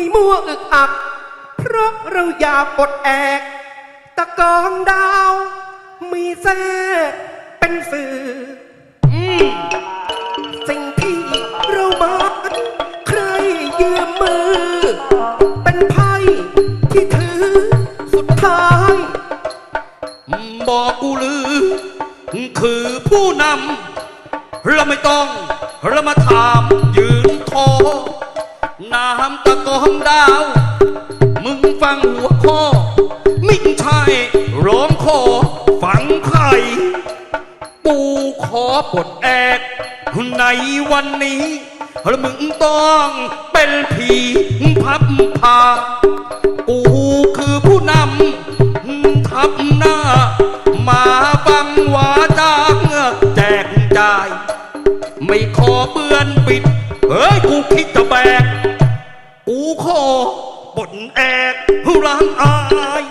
ไม่มั่วอึกอัก เพราะเราอยากปดแอก ตะกองดาว มีแท้เป็นสื่ออสิ่งที่เรามาใครยืมมือ เป็นไพ่ที่ถือสุดท้าย บอกกูลือ คือผู้นำเราไม่ต้องเรามาถามยืน น้ำตะกองดาว มึงฟังหัวข้อ ไม่ใช่ร้องขอฟังใครปูขอปลดแอกในวันนี้แล้วมึงต้องเป็นผีพับพา กูคือผู้นำทับหน้า มาฟังวาจาแจกจ่าย ไม่ขอเบือนปิด เฮ้ย กูคิดจะแบก ขอบ่นแอกรังอาย